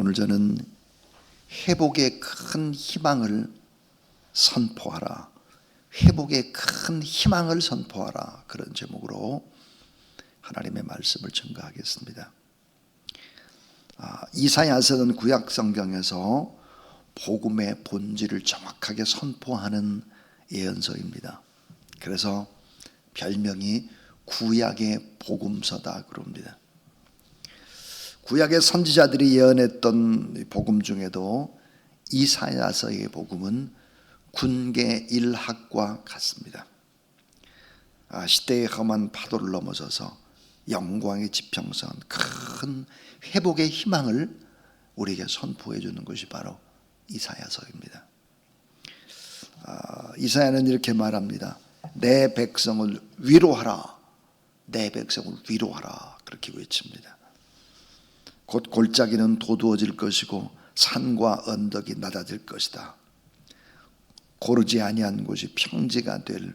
오늘 저는 회복의 큰 희망을 선포하라. 회복의 큰 희망을 선포하라. 그런 제목으로 하나님의 말씀을 증거하겠습니다. 아, 이사야서는 구약 성경에서 복음의 본질을 정확하게 선포하는 예언서입니다. 그래서 별명이 구약의 복음서다 그럽니다. 구약의 선지자들이 예언했던 복음 중에도 이사야서의 복음은 군계 일학과 같습니다. 아, 시대의 험한 파도를 넘어서서 영광의 지평선 큰 회복의 희망을 우리에게 선포해 주는 것이 바로 이사야서입니다. 아, 이사야는 이렇게 말합니다. 내 백성을 위로하라. 내 백성을 위로하라. 그렇게 외칩니다. 곧 골짜기는 도두어질 것이고 산과 언덕이 낮아질 것이다. 고르지 아니한 곳이 평지가 될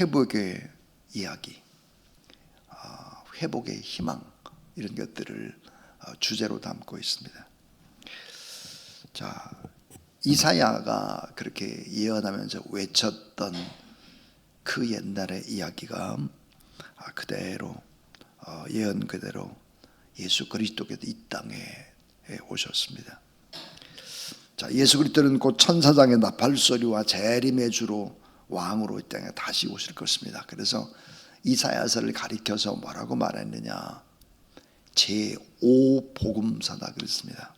회복의 이야기, 아, 회복의 희망 이런 것들을 어, 주제로 담고 있습니다. 자, 이사야가 그렇게 예언하면서 외쳤던 그 옛날의 이야기가 아, 그대로 어, 예언 그대로 예수 그리스도께서 이 땅에 오셨습니다. 자, 예수 그리스도는 곧 천사장의 나팔 소리와 재림의 주로 왕으로 이 땅에 다시 오실 것입니다. 그래서 이사야서를 가리켜서 뭐라고 말했느냐? 제5 복음서다 그랬습니다.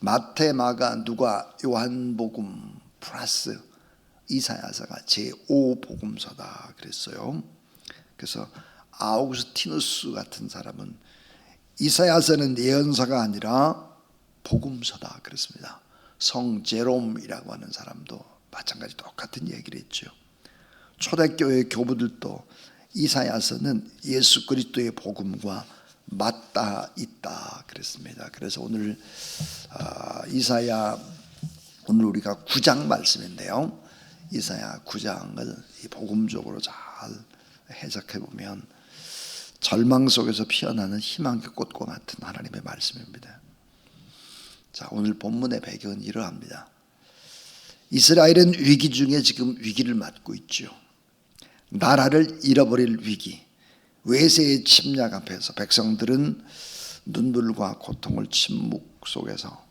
마태, 마가, 누가, 요한복음 플러스 이사야서가 제5 복음서다 그랬어요. 그래서 아우구스티누스 같은 사람은 이사야서는 예언서가 아니라 복음서다 그랬습니다. 성 제롬이라고 하는 사람도 마찬가지 똑같은 얘기를 했죠. 초대교회 교부들도 이사야서는 예수 그리스도의 복음과 맞닿아 있다 그랬습니다. 그래서 오늘 아, 이사야 오늘 우리가 9장 말씀인데요. 이사야 9장을 복음적으로 잘 해석해 보면 절망 속에서 피어나는 희망의 꽃과 같은 하나님의 말씀입니다. 자, 오늘 본문의 배경은 이러합니다. 이스라엘은 위기 중에 지금 위기를 맞고 있죠. 나라를 잃어버릴 위기, 외세의 침략 앞에서 백성들은 눈물과 고통을 침묵 속에서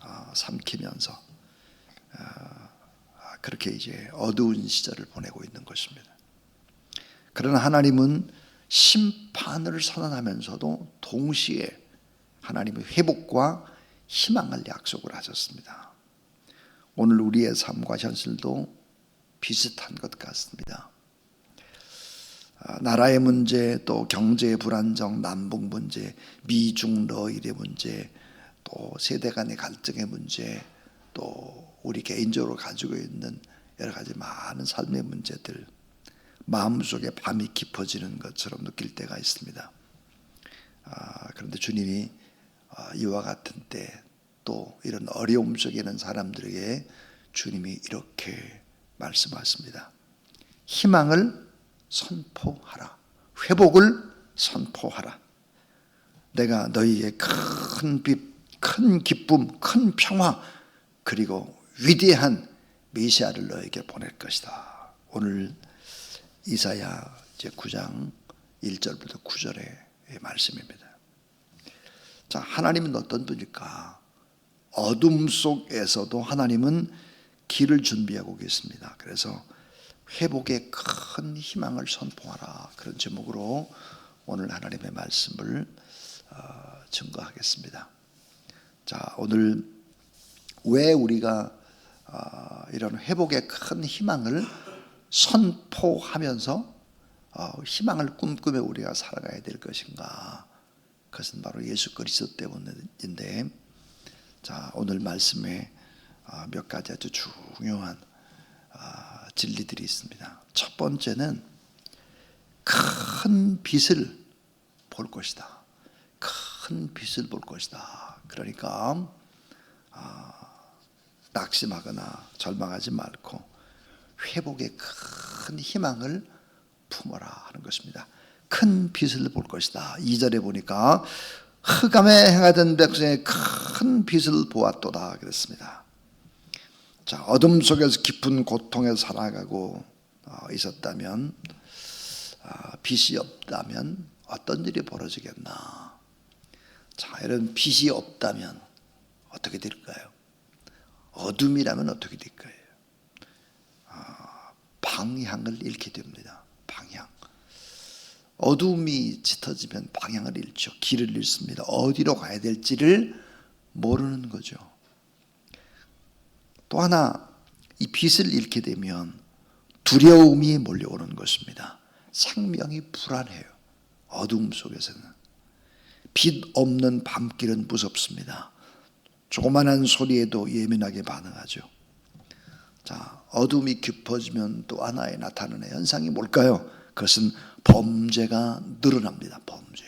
어, 삼키면서 어, 그렇게 이제 어두운 시절을 보내고 있는 것입니다. 그러나 하나님은 심판을 선언하면서도 동시에 하나님의 회복과 희망을 약속을 하셨습니다. 오늘 우리의 삶과 현실도 비슷한 것 같습니다. 아, 나라의 문제, 또 경제의 불안정, 남북 문제, 미중 러일의 문제, 또 세대 간의 갈등의 문제, 또 우리 개인적으로 가지고 있는 여러 가지 많은 삶의 문제들, 마음속에 밤이 깊어지는 것처럼 느낄 때가 있습니다. 아, 그런데 주님이 아, 이와 같은 때 또 이런 어려움 속에 있는 사람들에게 주님이 이렇게 말씀하십니다. 희망을 선포하라. 회복을 선포하라. 내가 너희의 큰 빛, 큰 기쁨, 큰 평화, 그리고 위대한 메시아를 너에게 보낼 것이다. 오늘 이사야 제9장 1절부터 9절의 말씀입니다. 자, 하나님은 어떤 분일까? 어둠 속에서도 하나님은 길을 준비하고 계십니다. 그래서 회복의 큰 희망을 선포하라 그런 제목으로 오늘 하나님의 말씀을 어, 증거하겠습니다. 자 오늘 왜 우리가 어, 이런 회복의 큰 희망을 선포하면서 어, 희망을 꿈꾸며 우리가 살아가야 될 것인가? 그것은 바로 예수 그리스도 때문인데, 자 오늘 말씀에 몇 가지 아주 중요한 진리들이 있습니다. 첫 번째는 큰 빛을 볼 것이다. 큰 빛을 볼 것이다. 그러니까 아, 낙심하거나 절망하지 말고 회복의 큰 희망을 품어라 하는 것입니다. 큰 빛을 볼 것이다. 2절에 보니까 흑암에 행하던 백성의 큰 빛을 보았도다 그랬습니다. 자, 어둠 속에서 깊은 고통에 살아가고 어, 있었다면 아, 빛이 없다면 어떤 일이 벌어지겠나? 자, 이런 빛이 없다면 어떻게 될까요? 어둠이라면 어떻게 될까요? 아, 방향을 잃게 됩니다. 방향. 어둠이 짙어지면 방향을 잃죠. 길을 잃습니다. 어디로 가야 될지를 모르는 거죠. 또 하나 이 빛을 잃게 되면 두려움이 몰려오는 것입니다. 생명이 불안해요. 어둠 속에서는 빛 없는 밤길은 무섭습니다. 조그만한 소리에도 예민하게 반응하죠. 자, 어둠이 깊어지면 또 하나의 나타나는 현상이 뭘까요? 그것은 범죄가 늘어납니다. 범죄.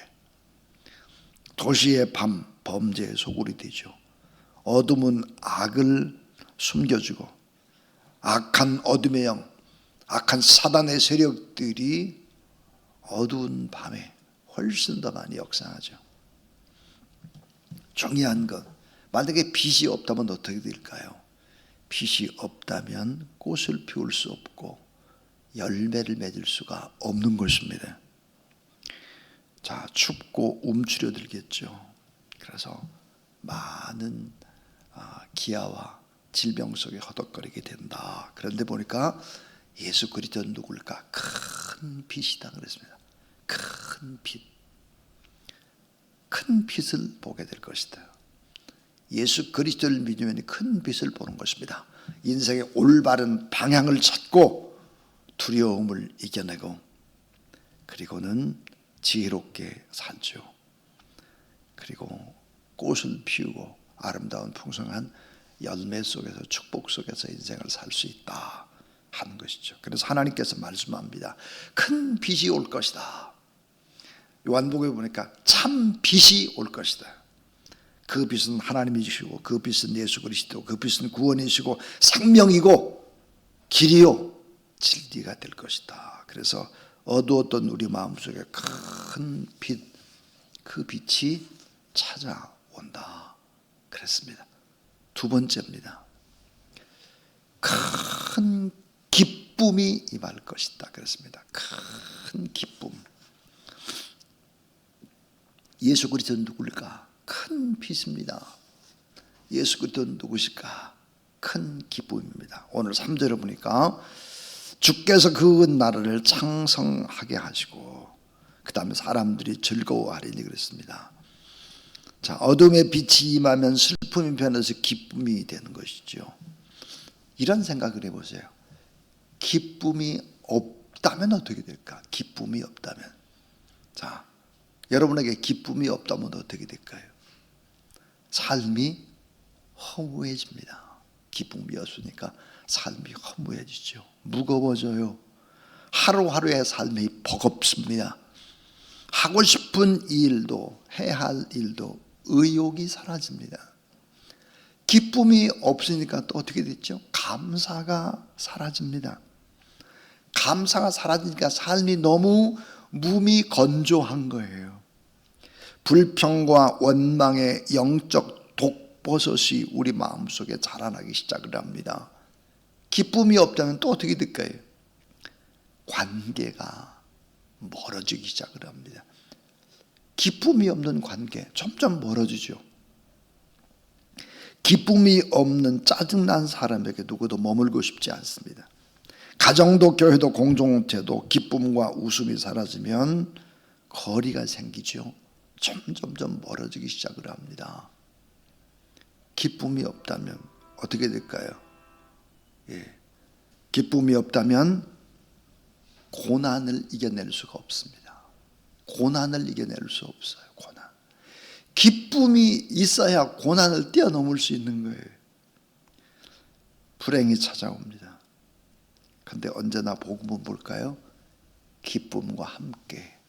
도시의 밤 범죄의 소굴이 되죠. 어둠은 악을 숨겨주고 악한 어둠의 영, 악한 사단의 세력들이 어두운 밤에 훨씬 더 많이 역사하죠. 중요한 것, 만약에 빛이 없다면 어떻게 될까요? 빛이 없다면 꽃을 피울 수 없고 열매를 맺을 수가 없는 것입니다. 자, 춥고 움츠려들겠죠. 그래서 많은 아, 기아와 질병 속에 허덕거리게 된다. 그런데 보니까 예수 그리스도는 누굴까? 큰 빛이다 그랬습니다. 큰 빛. 큰 빛을 보게 될 것이다. 예수 그리스도를 믿으면 큰 빛을 보는 것입니다. 인생의 올바른 방향을 찾고 두려움을 이겨내고 그리고는 지혜롭게 살죠. 그리고 꽃을 피우고 아름다운 풍성한 열매 속에서 축복 속에서 인생을 살 수 있다 하는 것이죠. 그래서 하나님께서 말씀합니다. 큰 빛이 올 것이다. 요한복음에 보니까 참 빛이 올 것이다. 그 빛은 하나님이시고 그 빛은 예수 그리스도 그 빛은 구원이시고 생명이고 길이요 진리가 될 것이다. 그래서 어두웠던 우리 마음속에 큰 빛, 그 빛이 찾아온다. 그랬습니다. 두 번째입니다. 큰 기쁨이 임할 것이다. 그랬습니다. 큰 기쁨. 예수 그리스도는 누굴까? 큰 빛입니다. 예수 그리스도는 누구실까? 큰 기쁨입니다. 오늘 3절을 보니까 주께서 그 나라를 창성하게 하시고 그 다음에 사람들이 즐거워하리니 그랬습니다. 자, 어둠의 빛이 임하면 슬픔이 변해서 기쁨이 되는 것이죠. 이런 생각을 해보세요. 기쁨이 없다면 어떻게 될까? 기쁨이 없다면. 자, 여러분에게 기쁨이 없다면 어떻게 될까요? 삶이 허무해집니다. 기쁨이 없으니까 삶이 허무해지죠. 무거워져요. 하루하루의 삶이 버겁습니다. 하고 싶은 일도 해야 할 일도 의욕이 사라집니다. 기쁨이 없으니까 또 어떻게 됐죠? 감사가 사라집니다. 감사가 사라지니까 삶이 너무 몸이 건조한 거예요. 불평과 원망의 영적 독버섯이 우리 마음속에 자라나기 시작을 합니다. 기쁨이 없다면 또 어떻게 될까요? 관계가 멀어지기 시작을 합니다. 기쁨이 없는 관계 점점 멀어지죠. 기쁨이 없는 짜증난 사람에게 누구도 머물고 싶지 않습니다. 가정도 교회도 공동체도 기쁨과 웃음이 사라지면 거리가 생기죠. 점점점 멀어지기 시작을 합니다. 기쁨이 없다면 어떻게 될까요? 예. 기쁨이 없다면 고난을 이겨낼 수가 없습니다. 고난을 이겨낼 수 없어요. 고난. 기쁨이 있어야 고난을 뛰어넘을 수 있는 거예요. 불행이 찾아옵니다. 근데 언제나 복음은 뭘까요? 기쁨과 함께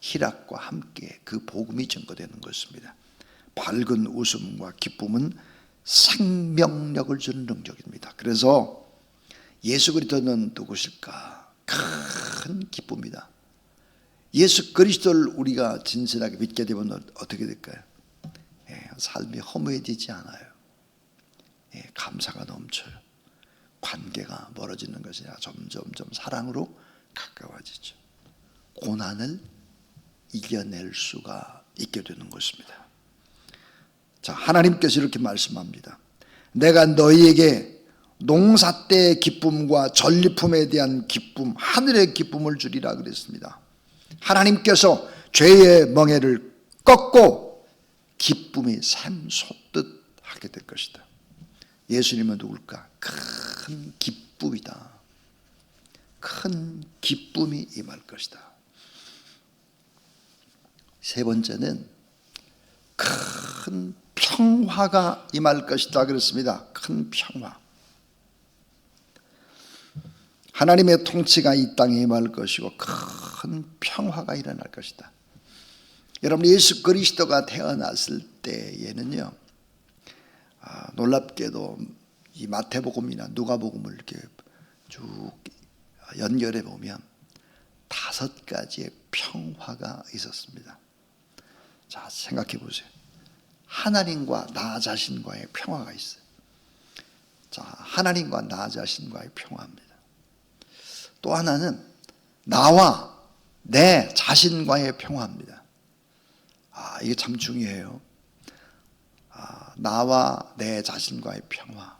희락과 함께 그 복음이 증거되는 것입니다. 밝은 웃음과 기쁨은 생명력을 주는 능력입니다. 그래서 예수 그리스도는 누구실까? 큰 기쁨이다. 예수 그리스도를 우리가 진실하게 믿게 되면 어떻게 될까요? 삶이 허무해지지 않아요. 예, 감사가 넘쳐요. 관계가 멀어지는 것이 아니라 점점점 사랑으로 가까워지죠. 고난을 이겨낼 수가 있게 되는 것입니다. 자, 하나님께서 이렇게 말씀합니다. 내가 너희에게 농사 때의 기쁨과 전리품에 대한 기쁨, 하늘의 기쁨을 주리라 그랬습니다. 하나님께서 죄의 멍에를 꺾고 기쁨이 샘솟듯 하게 될 것이다. 예수님은 누굴까? 큰 기쁨이다. 큰 기쁨이 임할 것이다. 세 번째는 큰 평화가 임할 것이다 그랬습니다. 큰 평화. 하나님의 통치가 이 땅에 임할 것이고 큰 평화가 일어날 것이다. 여러분 예수 그리스도가 태어났을 때에는요. 아, 놀랍게도 이 마태복음이나 누가복음을 이렇게 쭉 연결해 보면 다섯 가지의 평화가 있었습니다. 자, 생각해 보세요. 하나님과 나 자신과의 평화가 있어요. 자, 하나님과 나 자신과의 평화입니다. 또 하나는 나와 내 자신과의 평화입니다. 아, 이게 참 중요해요. 아, 나와 내 자신과의 평화.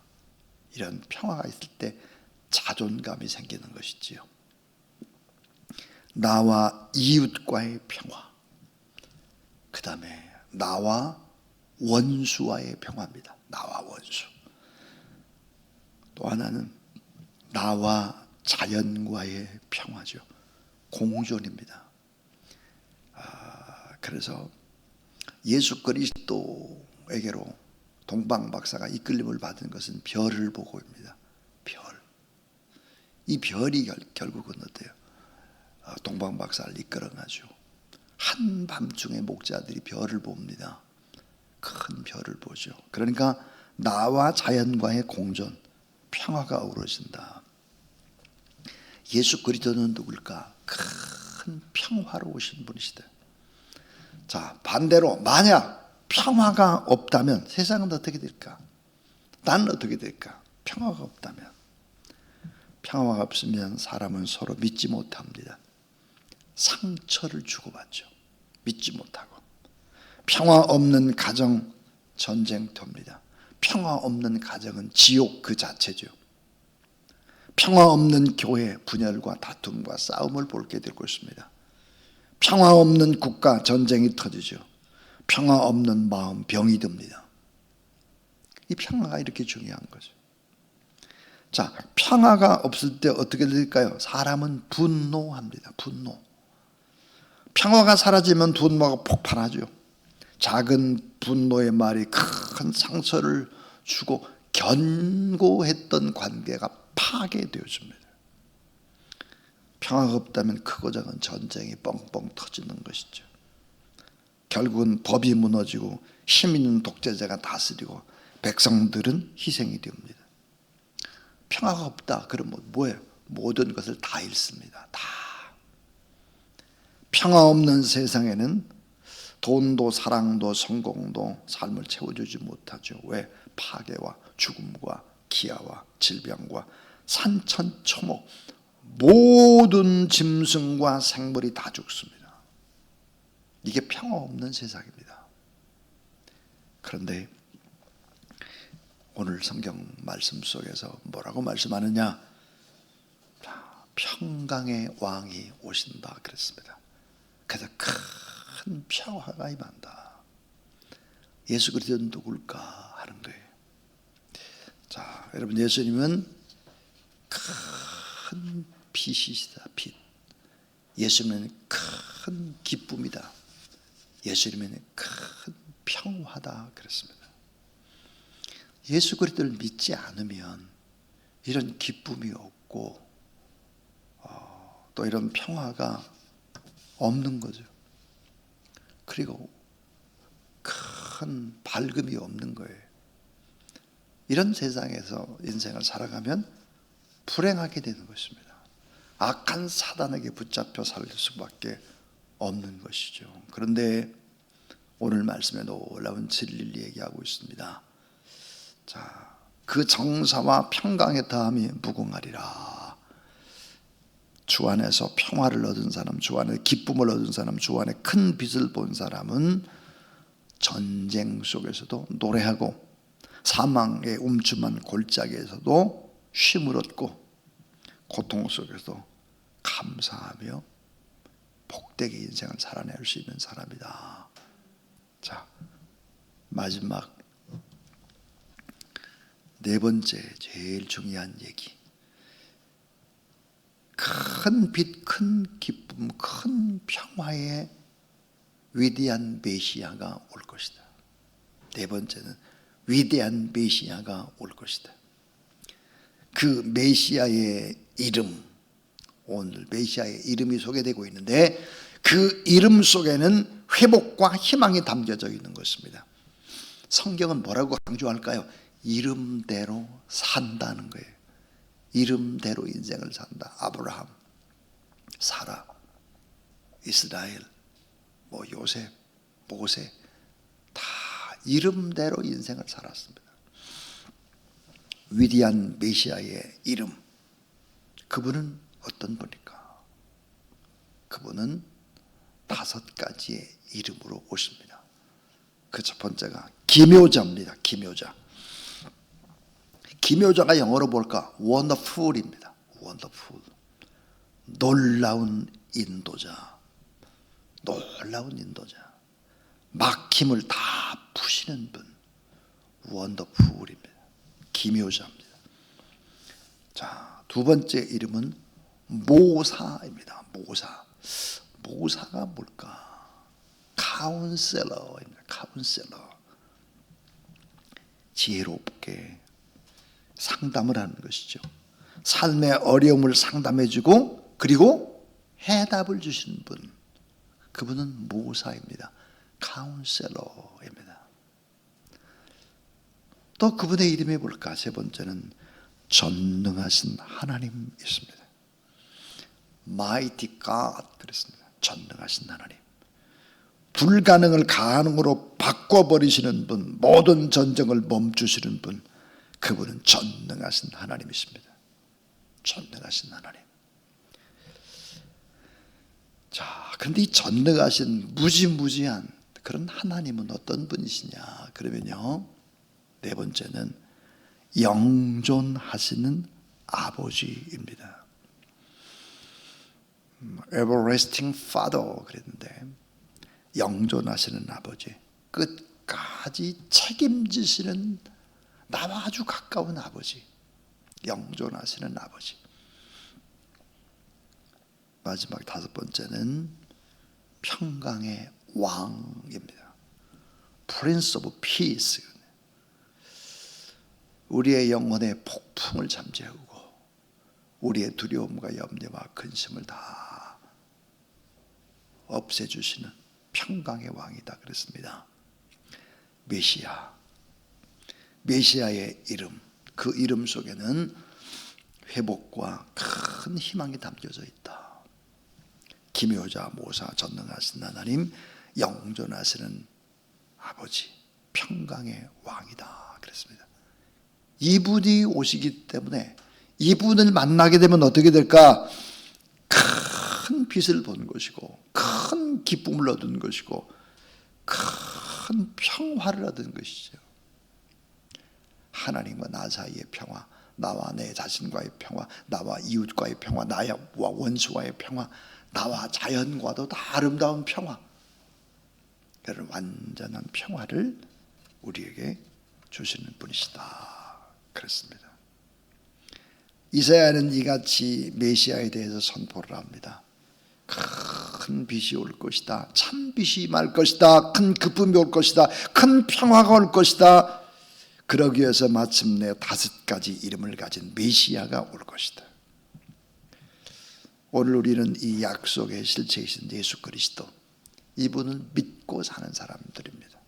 이런 평화가 있을 때 자존감이 생기는 것이지요. 나와 이웃과의 평화. 그 다음에 나와 원수와의 평화입니다. 나와 원수. 또 하나는 나와 자연과의 평화죠. 공존입니다. 아, 그래서 예수 그리스도에게로 동방 박사가 이끌림을 받은 것은 별을 보고입니다. 별. 이 별이 결, 결국은 어때요? 아, 동방 박사를 이끌어가죠. 한밤중에 목자들이 별을 봅니다. 큰 별을 보죠. 그러니까 나와 자연과의 공존, 평화가 어우러진다. 예수 그리스도는 누굴까? 큰 평화로 오신 분이시다. 자, 반대로 만약 평화가 없다면 세상은 어떻게 될까? 나는 어떻게 될까? 평화가 없다면 평화가 없으면 사람은 서로 믿지 못합니다. 상처를 주고받죠. 믿지 못하고 평화 없는 가정 전쟁터입니다. 평화 없는 가정은 지옥 그 자체죠. 평화 없는 교회 분열과 다툼과 싸움을 볼게 될 것입니다. 평화 없는 국가 전쟁이 터지죠. 평화 없는 마음 병이 듭니다. 이 평화가 이렇게 중요한 거죠. 자, 평화가 없을 때 어떻게 될까요? 사람은 분노합니다. 분노. 평화가 사라지면 분노가 폭발하죠. 작은 분노의 말이 큰 상처를 주고 견고했던 관계가 파괴되어집니다. 평화가 없다면 크고 작은 전쟁이 뻥뻥 터지는 것이죠. 결국은 법이 무너지고 힘 있는 독재자가 다스리고 백성들은 희생이 됩니다. 평화가 없다. 그러면 뭐예요? 모든 것을 다 잃습니다. 다. 평화 없는 세상에는 돈도 사랑도 성공도 삶을 채워주지 못하죠. 왜? 파괴와 죽음과 기아와 질병과 산천초목 모든 짐승과 생물이 다 죽습니다. 이게 평화 없는 세상입니다. 그런데 오늘 성경 말씀 속에서 뭐라고 말씀하느냐? 평강의 왕이 오신다 그랬습니다. 그래서 큰 평화가 임한다. 예수 그리스도는 누굴까 하는 거예요. 자, 여러분 예수님은 큰 빛이시다. 빛. 예수님은 큰 기쁨이다. 예수님은 큰 평화다 그랬습니다. 예수 그리스도를 믿지 않으면 이런 기쁨이 없고 어, 또 이런 평화가 없는 거죠. 그리고 큰 밝음이 없는 거예요. 이런 세상에서 인생을 살아가면 불행하게 되는 것입니다. 악한 사단에게 붙잡혀 살 수밖에 없는 것이죠. 그런데 오늘 말씀에 놀라운 진리를 얘기하고 있습니다. 자, 그 정사와 평강의 다음이 무궁하리라. 주 안에서 평화를 얻은 사람, 주 안에 기쁨을 얻은 사람, 주 안에 큰 빛을 본 사람은 전쟁 속에서도 노래하고 사망의 움츠만 골짜기에서도 쉼을 얻고 고통 속에서 감사하며 복되게 인생을 살아낼 수 있는 사람이다. 자, 마지막 네 번째 제일 중요한 얘기. 큰 빛, 큰 기쁨, 큰 평화의 위대한 메시아가 올 것이다. 네 번째는 위대한 메시아가 올 것이다. 그 메시아의 이름, 오늘 메시아의 이름이 소개되고 있는데 그 이름 속에는 회복과 희망이 담겨져 있는 것입니다. 성경은 뭐라고 강조할까요? 이름대로 산다는 거예요. 이름대로 인생을 산다. 아브라함, 사라, 이스라엘, 뭐 요셉, 모세 다 이름대로 인생을 살았습니다. 위대한 메시아의 이름. 그분은 어떤 분일까? 그분은 다섯 가지의 이름으로 오십니다. 그 첫 번째가 기묘자입니다. 기묘자. 기묘자가 영어로 볼까? wonderful입니다. wonderful. 놀라운 인도자. 놀라운 인도자. 막힘을 다 푸시는 분. wonderful입니다. 기묘자입니다. 자, 두 번째 이름은 모사입니다. 모사. 모사가 뭘까? 카운셀러입니다. 카운셀러. 지혜롭게 상담을 하는 것이죠. 삶의 어려움을 상담해 주고 그리고 해답을 주시는 분. 그분은 모사입니다. 카운셀러입니다. 또 그분의 이름이 뭘까? 세 번째는 전능하신 하나님 있습니다. Mighty God 그랬습니다. 전능하신 하나님. 불가능을 가능으로 바꿔버리시는 분, 모든 전쟁을 멈추시는 분, 그분은 전능하신 하나님이십니다. 전능하신 하나님. 자, 그런데 이 전능하신 무지무지한 그런 하나님은 어떤 분이시냐? 그러면요, 네 번째는 영존하시는 아버지입니다. everlasting father 그랬는데 영존하시는 아버지 끝까지 책임지시는 나와 아주 가까운 아버지 영존하시는 아버지 마지막 다섯 번째는 평강의 왕입니다. Prince of Peace 우리의 영혼의 폭풍을 잠재우고 우리의 두려움과 염려와 근심을 다 없애주시는 평강의 왕이다 그랬습니다. 메시아, 메시아의 이름, 그 이름 속에는 회복과 큰 희망이 담겨져 있다. 기묘자, 모사, 전능하신 하나님, 영존하시는 아버지, 평강의 왕이다 그랬습니다. 이분이 오시기 때문에 이분을 만나게 되면 어떻게 될까? 큰 빛을 본 것이고, 큰 기쁨을 얻은 것이고, 큰 평화를 얻은 것이죠. 하나님과 나 사이의 평화, 나와 내 자신과의 평화, 나와 이웃과의 평화, 나와 원수와의 평화, 나와 자연과도 다 아름다운 평화. 그런 완전한 평화를 우리에게 주시는 분이시다. 그렇습니다. 이사야는 이같이 메시아에 대해서 선포를 합니다. 큰 빛이 올 것이다. 참 빛이 말 것이다. 큰 기쁨이 올 것이다. 큰 평화가 올 것이다. 그러기 위해서 마침내 다섯 가지 이름을 가진 메시아가 올 것이다. 오늘 우리는 이 약속의 실체이신 예수 그리스도 이분을 믿고 사는 사람들입니다.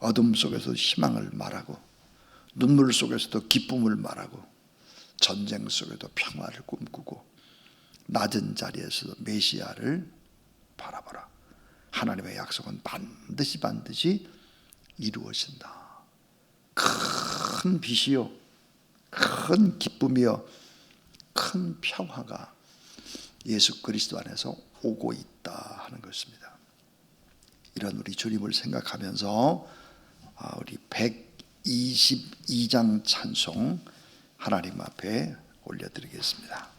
어둠 속에서 희망을 말하고 눈물 속에서도 기쁨을 말하고 전쟁 속에도 평화를 꿈꾸고 낮은 자리에서도 메시아를 바라보라. 하나님의 약속은 반드시 반드시 이루어진다. 큰 빛이요, 큰 기쁨이요, 큰 평화가 예수 그리스도 안에서 오고 있다 하는 것입니다. 이런 우리 주님을 생각하면서 아, 우리 122장 찬송 하나님 앞에 올려드리겠습니다.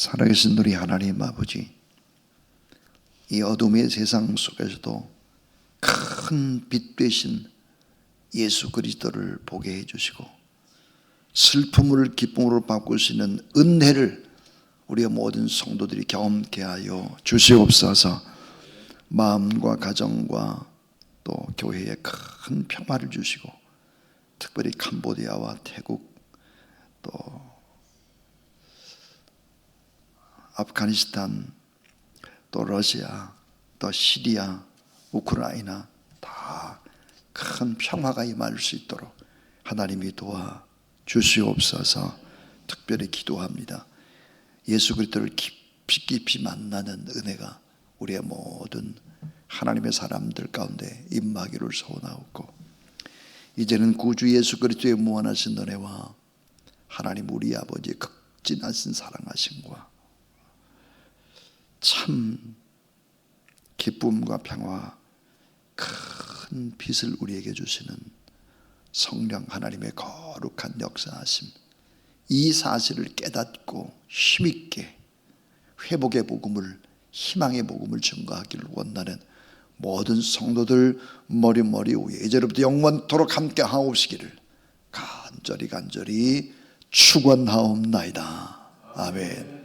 살아계신 우리 하나님 아버지, 이 어둠의 세상 속에서도 큰 빛 되신 예수 그리스도를 보게 해주시고 슬픔을 기쁨으로 있는 은혜를 우리의 모든 성도들이 경험케 하여 주시옵소서. 마음과 가정과 또 교회에 큰 평화를 주시고 특별히 캄보디아와 태국 또 아프가니스탄, 또 러시아, 또 시리아, 우크라이나 다 큰 평화가 임할 수 있도록 하나님이 도와 주시옵소서 특별히 기도합니다. 예수 그리스도를 깊이 깊이 만나는 은혜가 우리의 모든 하나님의 사람들 가운데 임하기를 소원하옵고 이제는 구주 예수 그리스도의 무한하신 은혜와 하나님 우리 아버지의 극진하신 사랑하심과 참 기쁨과 평화 큰 빛을 우리에게 주시는 성령 하나님의 거룩한 역사하심 이 사실을 깨닫고 힘있게 회복의 복음을 희망의 복음을 증거하기를 원하는 모든 성도들 머리머리 위에 이제로부터 영원토록 함께 하옵시기를 간절히 간절히 축원하옵나이다. 아멘.